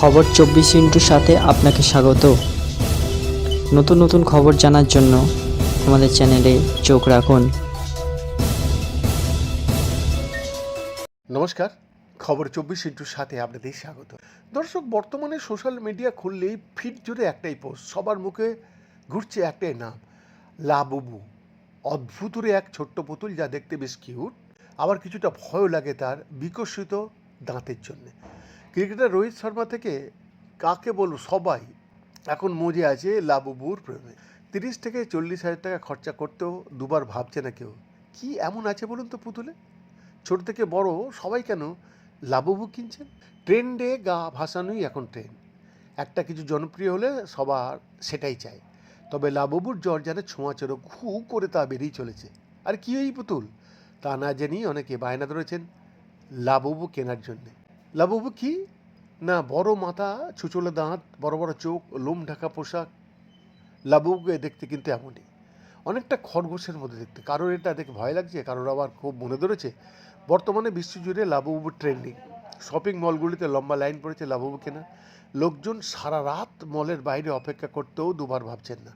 খবর চব্বিশ ইন্টুর সাথে আপনাকে স্বাগত। নতুন নতুন খবর জানার জন্য আমাদের চ্যানেলে চোখ রাখুন। নমস্কার, খবর চব্বিশ ইন্টুর সাথে আপনাদের স্বাগত। দর্শক, বর্তমানে সোশ্যাল মিডিয়া খুললেই ফিট জুড়ে একটাই পোস্ট, সবার মুখে ঘুরছে একটাই নাম, লাবুবু। অদ্ভুতরে এক ছোট্ট পুতুল যা দেখতে বেশ কিউট আবার কিছুটা ভয়ও লাগে তার বিকশিত দাঁতের জন্যে। ক্রিকেটার রোহিত শর্মা থেকে কাকে বলব? সবাই। এখন মজে আছে লাবুবুর প্রেমে। তিরিশ থেকে চল্লিশ হাজার টাকা খরচা করতেও দুবার ভাবছে না কেউ। কি এমন আছে বলুন তো পুতুলে? ছোট থেকে বড় সবাই কেন লাবুবু কিনছেন? ট্রেন্ডে গা ভাসানোই এখন ট্রেন্ড। একটা কিছু জনপ্রিয় হলে সবার সেটাই চায়। তবে লাবুবুর জ্বর যেন ছোঁয়াচেরো ঘু করে তা বেরিয়ে চলেছে। আর কি এই পুতুল? তা না জেনেই অনেকে বায়না ধরেছেন লাবুবু কেনার জন্যে। লাবুবু কি? না, বড় মাথা, ছুচলে দাঁত, বড় বড় চোখ, লোম ঢাকা পোশাক। লাবুবুকে দেখতে কিন্তু এমনই। অনেকটা খরগোশের মধ্যে দেখতে। কারোর এটা দেখে ভয় লাগছে, কারোর আবার খুব মনে ধরেছে। বর্তমানে বিশ্বজুড়ে লাবুবু ট্রেন্ডিং। শপিং মলগুলিতে লম্বা লাইন পড়েছে লাবুবু কেনা। লোকজন সারা রাত মলের বাইরে অপেক্ষা করতেও দুবার ভাবছেন না।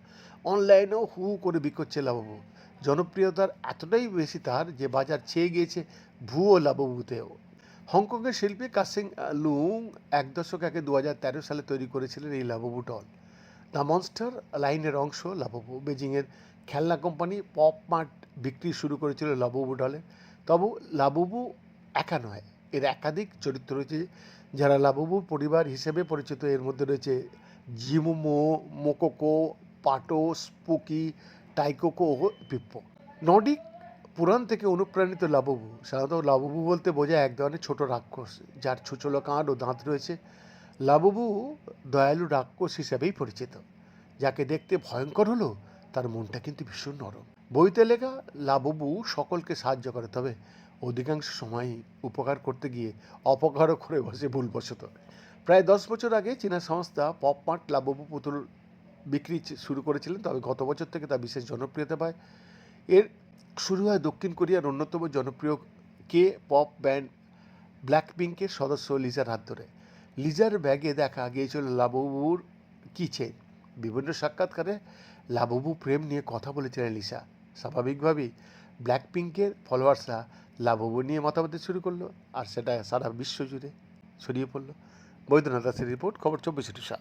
অনলাইনেও হু করে বিকোচ্ছে লাবুবু। জনপ্রিয়তার এতটাই বেশি তার যে বাজার ছেয়ে গিয়েছে ভুয়ো লাবুবুতেও। হংকংয়ের শিল্পী কাসিং লুং এক দশক আগে দু হাজার তেরো সালে তৈরি করেছিলেন এই লাবুবু টল। দ্য মনস্টার লাইনের অংশ লাবুবু। বেজিংয়ের খেলনা কোম্পানি পপ মার্ট বিক্রি শুরু করেছিল লাবুবু ডলে তবু লাবুবু একা নয়, এর একাধিক চরিত্র রয়েছে যারা লাবুবু পরিবার হিসেবে পরিচিত। এর মধ্যে রয়েছে Zimomo Mokoko, Pato, Spooky, Tycoco ও পিপ্পো। নর্ডিক পুরাণ থেকে অনুপ্রাণিত লাবুবু, সাধারণত লাবুবু বলতে বোঝায় এক ধরনের ছোট রাক্ষস, যার ছুচলো কাঁড ও দাঁত রয়েছে। লাবুবু দয়ালু রাক্ষস হিসেবেই পরিচিত, যাকে দেখতে ভয়ঙ্কর হলো, তার মনটা কিন্তু ভীষণ নরম। বইতে লেখা, লাবুবু সকলকে সাহায্য করে, তবে অধিকাংশ সময়ই উপকার করতে গিয়ে অপকারও করে বসে, ভুলবশত। প্রায় দশ বছর আগে চীনা সংস্থা পপ মার্ট লাবুবু পুতুল বিক্রি শুরু করেছিলেন, তবে গত বছর থেকে তা বিশেষ জনপ্রিয়তা পায়। এর শুরু হয় দক্ষিণ কোরিয়ার অন্যতম জনপ্রিয় কে পপ ব্যান্ড ব্ল্যাক পিঙ্কের সদস্য লিজার হাত ধরে। লিজার ব্যাগে দেখা গিয়েছিল লাবুবুর কিচেন বিভিন্ন সাক্ষাৎকারে লাবুবু প্রেম নিয়ে কথা বলেছিলেন লিসা স্বাভাবিকভাবেই ব্ল্যাক পিঙ্কের ফলোয়ার্সরা লাবুবু নিয়ে মতামত শুরু করল আর সেটা সারা বিশ্ব জুড়ে ছড়িয়ে পড়ল। বৈদ্যনাথ দাসের রিপোর্ট, খবর চব্বিশে টুসা